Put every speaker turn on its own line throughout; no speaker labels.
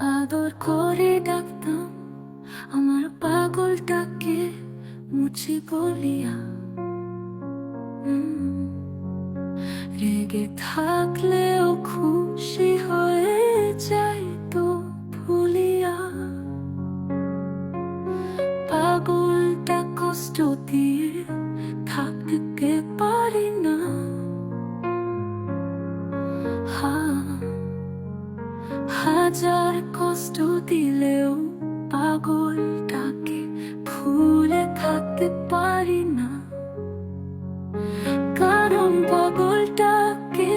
আদর করে ডাকতাম আমার পাগলটাকে মুছে বলিয়া। রেগে থাকলেও খুশি হাজার কষ্ট দিলেও পাগলটাকে ভুলে থাকতে পারি না। কারণ পাগলটাকে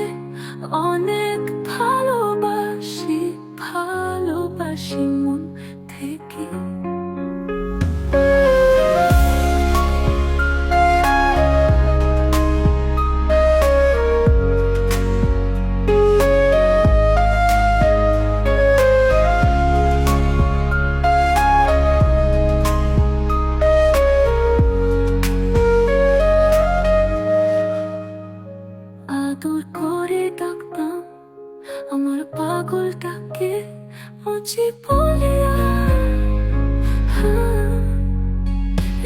অনেক ভালোবাসি ভালোবাসি মন থেকে। আমার পাগলটাকে মুচি বলিয়া হ্যাঁ,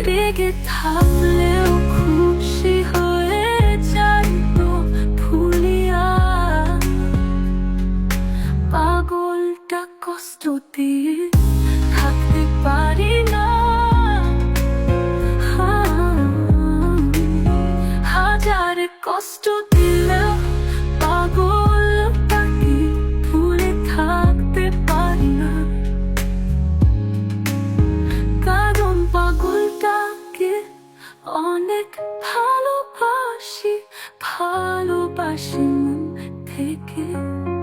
রেগে থামলেও খুশি হয়ে যাই তো ভুলিয়া। পাগলটা কষ্ট দিয়ে থাকতে পারি না হ্যাঁ, কষ্ট 아쉬움 되길